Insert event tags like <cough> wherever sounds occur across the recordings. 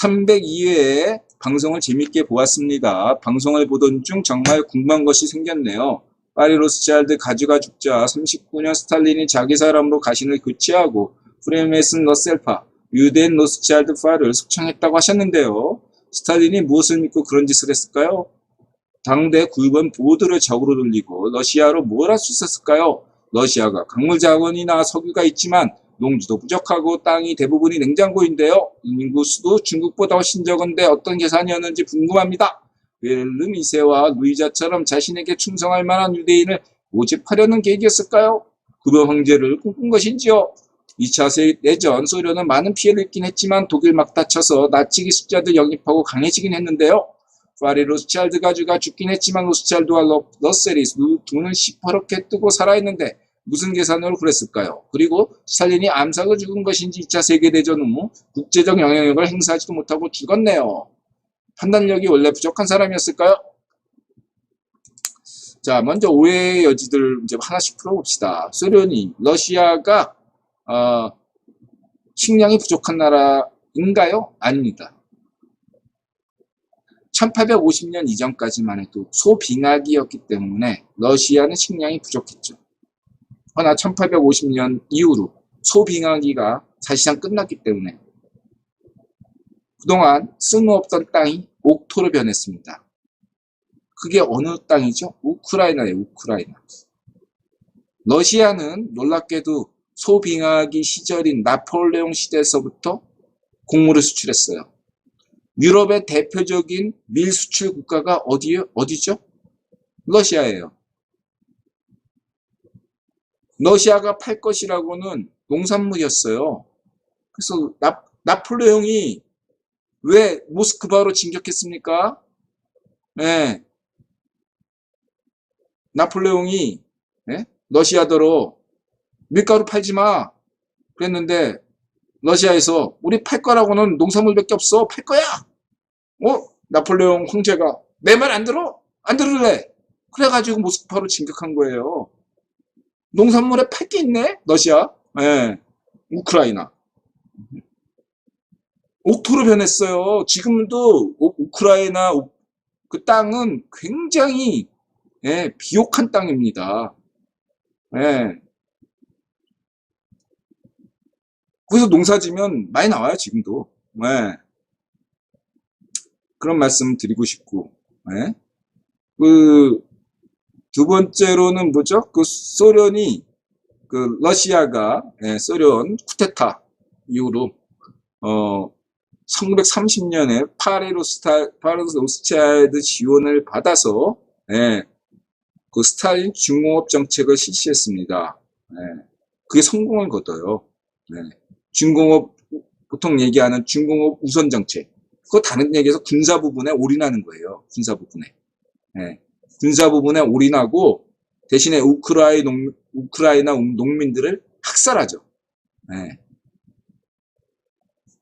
302회의 방송을 재밌게 보았습니다. 방송을 보던 중 정말 궁금한 것이 생겼네요. 파리 로스차일드 가주가 죽자 39년 스탈린이 자기 사람으로 가신을 교체하고 프레메슨 러셀파, 유대인 로스차일드 파를 숙청했다고 하셨는데요. 스탈린이 무엇을 믿고 그런 짓을 했을까요? 당대 구입은 모두를 적으로 돌리고 러시아로 뭘 할 수 있었을까요? 러시아가 광물 자원이나 석유가 있지만 농지도 부족하고 땅이 대부분이 냉장고인데요. 인구 수도 중국보다 훨씬 적은데 어떤 계산이었는지 궁금합니다. 웰름 2세와 루이자처럼 자신에게 충성할 만한 유대인을 모집하려는 계획이었을까요? 급여 황제를 꿈꾼 것인지요? 2차 세계대전 소련은 많은 피해를 입긴 했지만 독일 막 다쳐서 나치 기술자들 영입하고 강해지긴 했는데요. 파리 로스차일드 가주가 죽긴 했지만 로스차일드와 러, 러셀이 눈을 시퍼렇게 뜨고 살아있는데 무슨 계산으로 그랬을까요? 그리고 스탈린이 암살로 죽은 것인지 2차 세계대전 후 국제적 영향력을 행사하지도 못하고 죽었네요. 판단력이 원래 부족한 사람이었을까요? 자, 먼저 오해의 여지들 이제 하나씩 풀어봅시다. 소련이, 러시아가, 어, 식량이 부족한 나라인가요? 아닙니다. 1850년 이전까지만 해도 소빙하기였기 때문에 러시아는 식량이 부족했죠. 허나 1850년 이후로 소빙하기가 사실상 끝났기 때문에 그동안 쓸모없던 땅이 옥토로 변했습니다. 그게 어느 땅이죠? 우크라이나예요, 우크라이나. 러시아는 놀랍게도 소빙하기 시절인 나폴레옹 시대에서부터 곡물을 수출했어요. 유럽의 대표적인 밀 수출 국가가 어디요? 어디죠? 러시아예요. 러시아가 팔 것이라고는 농산물이었어요. 그래서 나, 나폴레옹이 왜 모스크바로 진격했습니까? 네. 나폴레옹이 네? 러시아더러 밀가루 팔지 마 그랬는데 러시아에서 우리 팔 거라고는 농산물밖에 없어 팔 거야 어 나폴레옹 황제가 내 말 안 들어 안 들을래 그래가지고 모스크바로 진격한 거예요 농산물에 팔게 있네 러시아 예 우크라이나 옥토로 변했어요 지금도 우- 우크라이나 우- 그 땅은 굉장히 예, 비옥한 땅입니다 예. 거기서 농사 지면 많이 나와요, 지금도. 예. 그런 말씀 드리고 싶고, 예. 그, 두 번째로는 뭐죠? 그 소련이, 그 러시아가, 예, 소련 쿠데타 이후로, 어, 1930년에 파레로 스타, 파레로스차일드 지원을 받아서, 예, 그 스탈린 중공업 정책을 실시했습니다. 예, 그게 성공을 거둬요. 예. 중공업 보통 얘기하는 중공업 우선 정책. 그거 다른 얘기에서 군사 부분에 올인하는 거예요. 군사 부분에. 예. 군사 부분에 올인하고 대신에 우크라이 농, 우크라이나 농민들을 학살하죠. 예.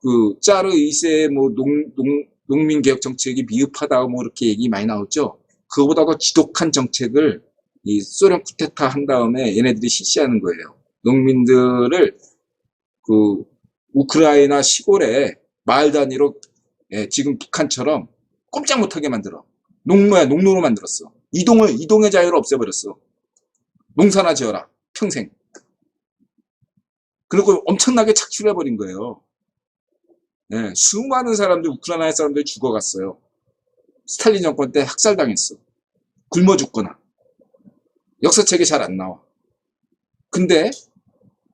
그 짜르 2세의 뭐 농, 농, 농민 개혁 정책이 미흡하다 뭐 이렇게 얘기 많이 나오죠. 그거보다 더 지독한 정책을 이 소련 쿠데타 한 다음에 얘네들이 실시하는 거예요. 농민들을 그 우크라이나 시골에 마을 단위로 예, 지금 북한처럼 꼼짝 못하게 만들어. 농노야 농노로 만들었어. 이동을 이동의 자유를 없애버렸어. 농사나 지어라 평생. 그리고 엄청나게 착취해버린 거예요. 예, 수많은 사람들 우크라이나 사람들이 죽어갔어요. 스탈린 정권 때 학살당했어. 굶어 죽거나. 역사책에 잘 안 나와. 근데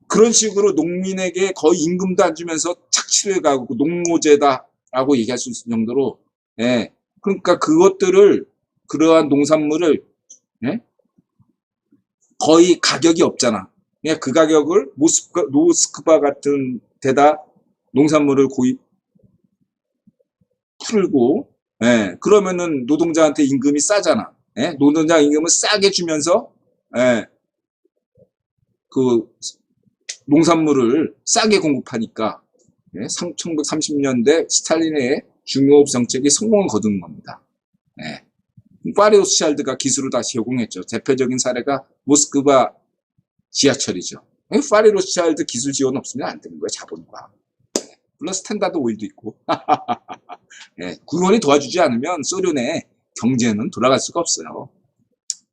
그런 식으로 농민에게 거의 임금도 안 주면서 착취를 가고 농노제다라고 얘기할 수 있을 정도로 예. 그러니까 그것들을 그러한 농산물을 예? 거의 가격이 없잖아. 그냥 그 가격을 모스크바, 모스크바 같은 데다 농산물을 고입 풀고 예. 그러면은 노동자한테 임금이 싸잖아. 예? 노동자 임금을 싸게 주면서 예. 그 농산물을 싸게 공급하니까 예, 1930년대 스탈린의 중공업 정책이 성공을 거두는 겁니다. 예. 파리오스차일드가 기술을 다시 제공했죠. 대표적인 사례가 모스크바 지하철이죠. 예, 파리로스차일드 기술 지원 없으면 안 되는 거예요. 자본과. 예. 물론 스탠다드 오일도 있고. <laughs> 예, 구론이 도와주지 않으면 소련의 경제는 돌아갈 수가 없어요.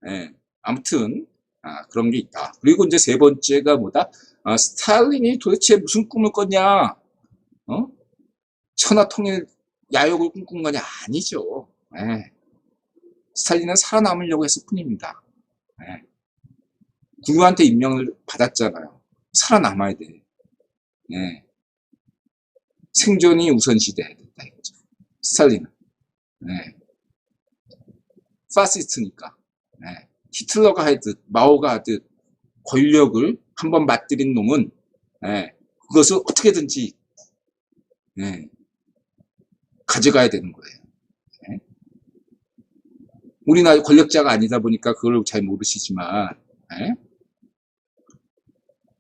예, 아무튼 아, 그런 게 있다. 그리고 이제 세 번째가 뭐다? 아, 스탈린이 도대체 무슨 꿈을 꿨냐? 어? 천하 통일 야욕을 꿈꾼 거냐? 아니죠. 예. 스탈린은 살아남으려고 했을 뿐입니다. 예. 국유한테 임명을 받았잖아요. 살아남아야 돼. 예. 생존이 우선시 돼야 된다 이거죠. 스탈린은. 예. 파시스트니까. 예. 히틀러가 하듯 마오가 하듯 권력을 한번 맛들인 놈은 예. 그것을 어떻게든지 예. 가져가야 되는 거예요. 예. 우리나라 권력자가 아니다 보니까 그걸 잘 모르시지만 예.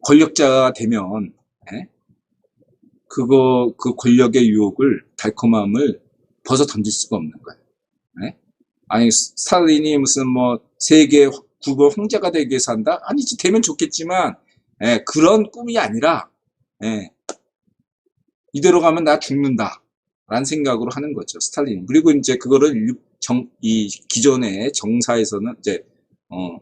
권력자가 되면 예? 그거 그 권력의 유혹을 달콤함을 벗어 던질 수가 없는 거예요. 예? 아니 스탈린이 무슨 뭐 세계 국어 황제가 되기 위해서 한다? 아니지 되면 좋겠지만 예, 그런 꿈이 아니라 예, 이대로 가면 나 죽는다 라는 생각으로 하는 거죠 스탈린 그리고 이제 그거를 일- 정, 이 기존의 정사에서는 이제 어,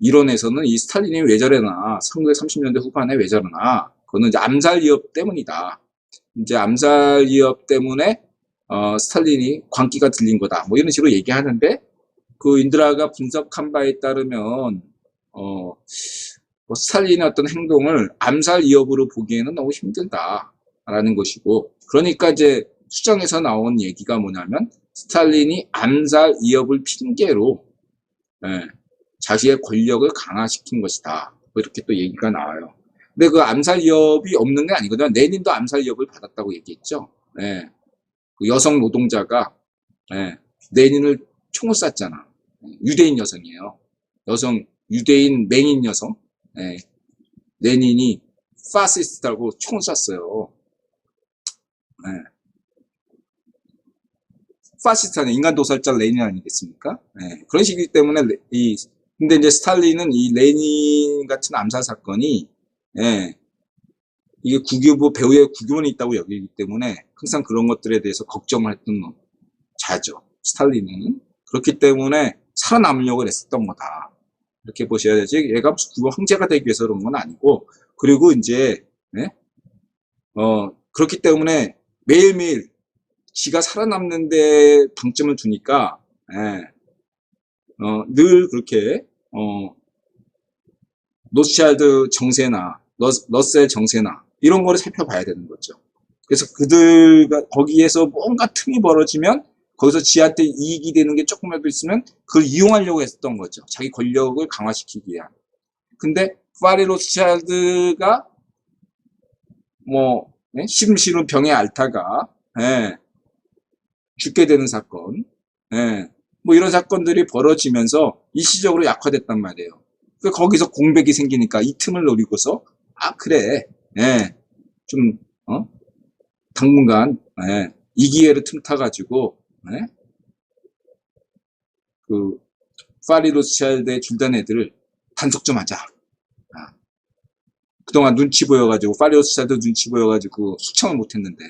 이론에서는 이 스탈린이 왜 저래나 1930년대 후반에 왜 저러나 그거는 이제 암살 위협 때문이다. 이제 암살 위협 때문에 어, 스탈린이 광기가 들린 거다. 뭐 이런 식으로 얘기하는데 그 인드라가 분석한 바에 따르면 어, 뭐 스탈린의 어떤 행동을 암살 위협으로 보기에는 너무 힘들다라는 것이고 그러니까 이제 수정에서 나온 얘기가 뭐냐면 스탈린이 암살 위협을 핑계로 예, 자신의 권력을 강화시킨 것이다 뭐 이렇게 또 얘기가 나와요. 근데 그 암살 위협이 없는 게 아니거든요. 레닌도 암살 위협을 받았다고 얘기했죠. 예, 그 여성 노동자가 예, 레닌을 총을 쐈잖아. 유대인 여성이에요. 여성, 유대인 맹인 여성. 예. 레닌이 파시스트라고 총을 쐈어요. 예. 파시스트는 인간 도살자 레닌 아니겠습니까? 예. 그런 식이기 때문에 레- 이 근데 이제 스탈린은 이 레닌 같은 암살 사건이 예. 이게 국유부 배후에 국유원이 있다고 여기기 때문에 항상 그런 것들에 대해서 걱정을 했던 놈. 자죠. 스탈린은 그렇기 때문에 살아남으려고 했었던 거다. 이렇게 보셔야 되지. 얘가 국어 황제가 되기 위해서 그런 건 아니고, 그리고 이제, 예? 어, 그렇기 때문에 매일매일 지가 살아남는데 방점을 두니까, 예, 어, 늘 그렇게, 어, 노스차일드 정세나, 러, 러셀 정세나, 이런 거를 살펴봐야 되는 거죠. 그래서 그들과 거기에서 뭔가 틈이 벌어지면 거기서 지한테 이익이 되는 게 조금이라도 있으면 그걸 이용하려고 했었던 거죠. 자기 권력을 강화시키기 위한. 근데 파리 로스차일드가 뭐 예? 시름시름 병에 앓다가 예, 죽게 되는 사건, 예, 뭐 이런 사건들이 벌어지면서 일시적으로 약화됐단 말이에요. 그 거기서 공백이 생기니까 이 틈을 노리고서 아 그래, 예, 좀 어? 당분간 예, 이 기회를 틈타 가지고 예? 그 파리 로스차일드의 줄단 애들을 단속 좀 하자. 아. 그동안 눈치 보여가지고 파리 로스차일드 눈치 보여가지고 숙청을 못했는데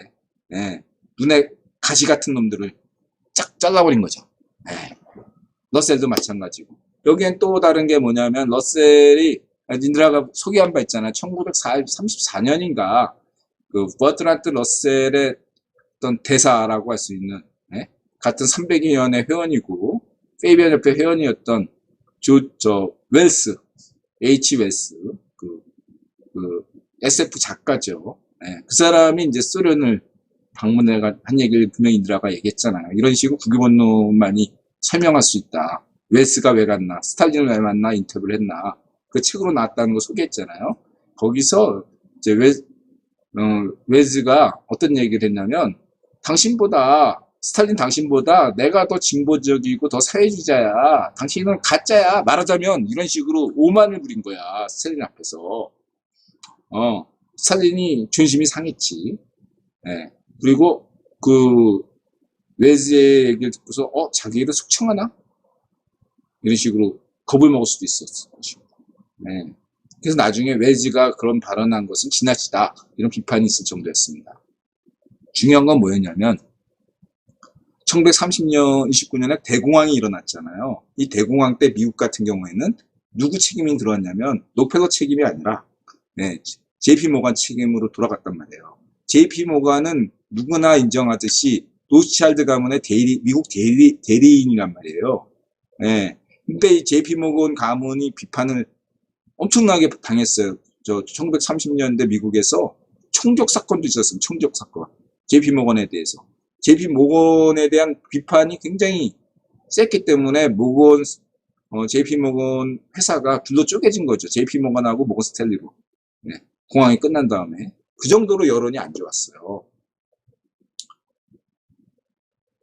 예, 눈에 가시 같은 놈들을 쫙 잘라버린 거죠. 예. 러셀도 마찬가지고 여기엔 또 다른 게 뭐냐면 러셀이 아, 닌드라가 소개한 바 있잖아요. 1934년인가 그 버트란트 러셀의 어떤 대사라고 할 수 있는 예? 같은 300위원회 회원이고 페이비안 협회 회원이었던 조, 저 웰스 H 웰스 그, 그 SF 작가죠. 예, 그 사람이 이제 소련을 방문해 한 얘기를 분명히 인드라가 얘기했잖아요. 이런 식으로 국유본론만이 설명할 수 있다. 웰스가 왜 갔나, 스탈린을 왜 만나 인터뷰를 했나, 그 책으로 나왔다는 거 소개했잖아요. 거기서 이제 웰, 어, 웰즈가 어떤 얘기를 했냐면, 당신보다, 스탈린 당신보다 내가 더 진보적이고 더 사회주의자야. 당신은 가짜야. 말하자면 이런 식으로 오만을 부린 거야. 스탈린 앞에서. 어, 스탈린이 존심이 상했지. 예. 그리고 그 웰즈의 얘기를 듣고서 어 자기를 숙청하나 이런 식으로 겁을 먹을 수도 있었어. 네. 그래서 나중에 웰즈가 그런 발언한 것은 지나치다 이런 비판이 있을 정도였습니다. 중요한 건 뭐였냐면 1930년, 29년에 대공황이 일어났잖아요. 이 대공황 때 미국 같은 경우에는 누구 책임이 들어왔냐면 록펠러 책임이 아니라 네, JP 모간 책임으로 돌아갔단 말이에요. JP 모간은 누구나 인정하듯이 로스차일드 가문의 대리, 미국 대리, 대리인이란 말이에요. 네. 근데 이 JP 모건 가문이 비판을 엄청나게 당했어요. 저 1930년대 미국에서 총격 사건도 있었습니다. 총격 사건. JP 모건에 대해서. JP 모건에 대한 비판이 굉장히 셌기 때문에 모건 어, JP 모건 회사가 둘로 쪼개진 거죠. JP 모건하고 모건 스탠리로. 네. 공항이 끝난 다음에 그 정도로 여론이 안 좋았어요.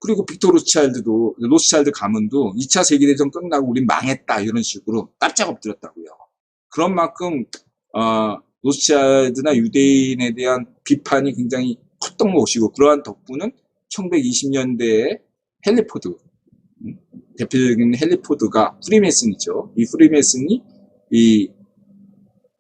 그리고 빅토 로스차일드도 로스차일드 가문도 2차 세계대전 끝나고 우린 망했다 이런 식으로 깜짝 엎드렸다고요. 그런 만큼 어, 로스차일드나 유대인에 대한 비판이 굉장히 컸던 것이고 그러한 덕분은 1920년대에 헨리포드 음, 대표적인 헨리포드가 프리메슨이죠. 이 프리메슨이 이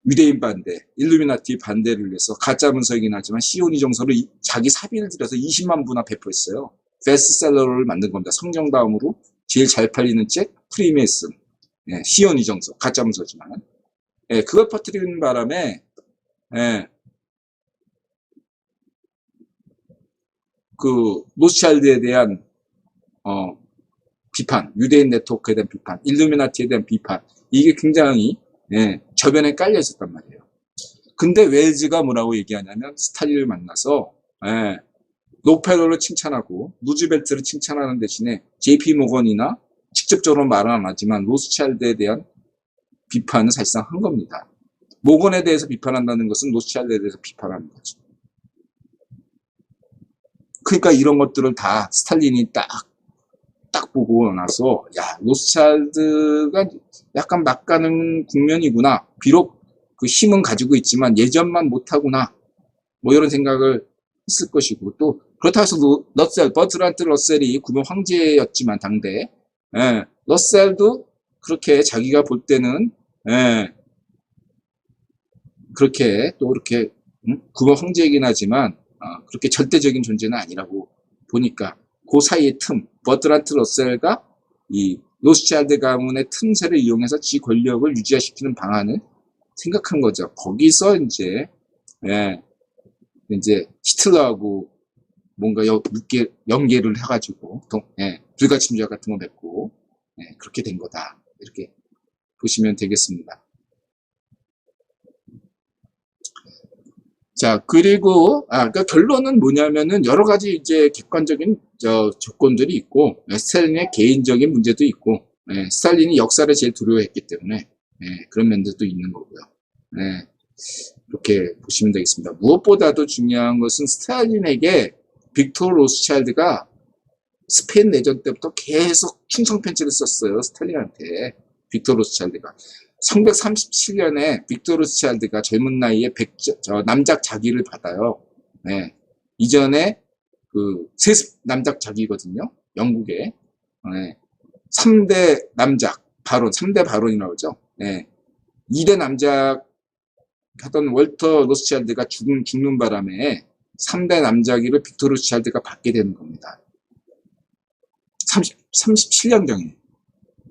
유대인 반대, 일루미나티 반대를 위해서 가짜 문서이긴 하지만 시오니 정서를 이- 자기 사비를 들여서 20만 부나 배포했어요. 베스트셀러를 만든 겁니다. 성경 다음으로 제일 잘 팔리는 책 프리메슨, 예, 시오니 정서, 가짜 문서지만 예, 그걸 퍼뜨리는 바람에 예, 그 로스차일드에 대한 어, 비판, 유대인 네트워크에 대한 비판, 일루미나티에 대한 비판 이게 굉장히 예, 저변에 깔려 있었단 말이에요. 근데 웰즈가 뭐라고 얘기하냐면 스탈린을 만나서 예, 록펠러를 칭찬하고 루즈벨트를 칭찬하는 대신에 JP 모건이나 직접적으로 말은 안 하지만 로스차일드에 대한 비판은 사실상 한 겁니다. 모건에 대해서 비판한다는 것은 로스차일드에 대해서 비판하는 거죠. 그러니까 이런 것들을 다 스탈린이 딱, 딱 보고 나서, 야, 로스차일드가 약간 막가는 국면이구나. 비록 그 힘은 가지고 있지만 예전만 못하구나. 뭐 이런 생각을 했을 것이고, 또, 그렇다고 해서 로- 러셀, 버트란트 러셀이 구명 황제였지만, 당대, 예, 러셀도 그렇게 자기가 볼 때는, 예, 그렇게 또 이렇게, 음? 구명 황제이긴 하지만, 어, 그렇게 절대적인 존재는 아니라고 보니까 그 사이의 틈, 버트란트 러셀과 이 로스차일드 가문의 틈새를 이용해서 지 권력을 유지시키는 방안을 생각한 거죠. 거기서 이제 예, 이제 히틀러하고 뭔가 여, 육계, 연계를 해가지고 동, 예, 불가침자 같은 거 맺고 예, 그렇게 된 거다. 이렇게 보시면 되겠습니다. 자, 그리고, 아, 그 결론은 뭐냐면은 여러 가지 이제 객관적인 저 조건들이 있고, 예, 스탈린의 개인적인 문제도 있고, 예, 스탈린이 역사를 제일 두려워했기 때문에, 예, 그런 면들도 있는 거고요. 예, 이렇게 보시면 되겠습니다. 무엇보다도 중요한 것은 스탈린에게 빅토르 로스차일드가 스페인 내전 때부터 계속 충성 편지를 썼어요. 스탈린한테. 빅토르 로스차일드가. 1937년에 빅토르 로스차일드가 젊은 나이에 백, 저, 남작 자기를 받아요. 네. 이전에 그 세습 남작 자기거든요. 영국에. 네. 3대 남작, 바론, 3대 바론이라고 그러죠. 네. 2대 남작 하던 월터 로스차일드가 죽는, 죽는 바람에 3대 남자기를 빅토르 로스차일드가 받게 되는 겁니다. 30, 37년경에.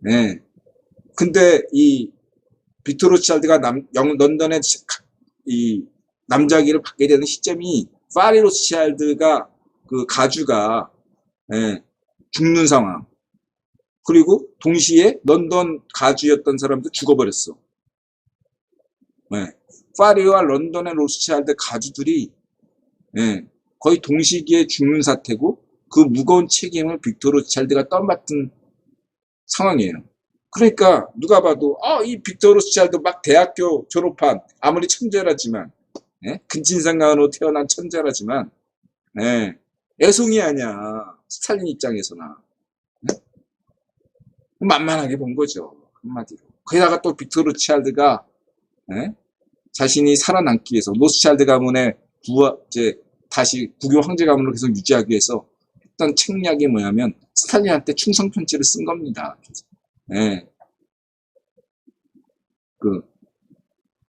네. 근데 이 빅토르 로스차일드가 남, 영, 런던에 이 남자기를 받게 되는 시점이 파리 로스차일드가 그 가주가 예, 죽는 상황. 그리고 동시에 런던 가주였던 사람도 죽어버렸어. 예. 파리와 런던의 로스차일드 가주들이 예, 거의 동시기에 죽는 사태고 그 무거운 책임을 빅토르 로스차일드가 떠맡은 상황이에요. 그러니까 누가 봐도 아, 이 빅토르 로스차일드 막 대학교 졸업한 아무리 천재라지만 예? 근친상간으로 태어난 천재라지만 예, 애송이 아니야 스탈린 입장에서나 예? 만만하게 본 거죠 한마디로 거기다가 또 빅토르 로스차일드가 예? 자신이 살아남기 위해서 로스차일드 가문의 부하 이제 다시 국유 황제 가문을 계속 유지하기 위해서 했던 책략이 뭐냐면 스탈린한테 충성 편지를 쓴 겁니다. 예. 그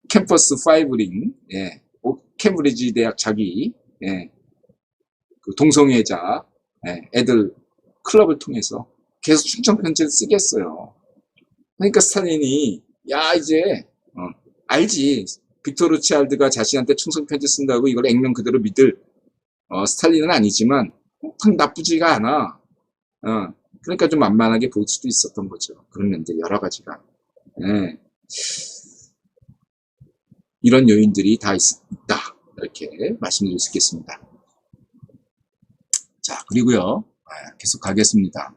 캠퍼스 파이브링, 예. 오- 캠브리지 대학 자기, 예. 그 동성애자 예, 애들 클럽을 통해서 계속 충청 편지를 쓰겠어요. 그러니까 스탈린이 야 이제 어, 알지 빅토르 치알드가 자신한테 충성 편지 쓴다고 이걸 액면 그대로 믿을 어, 스탈린은 아니지만 딱 나쁘지가 않아. 어, 그러니까 좀 만만하게 볼 수도 있었던 거죠. 그런 면들 여러 가지가. 예. 이런 요인들이 다 있, 다 이렇게 말씀드릴 수 있겠습니다. 자, 그리고요. 아, 계속 가겠습니다.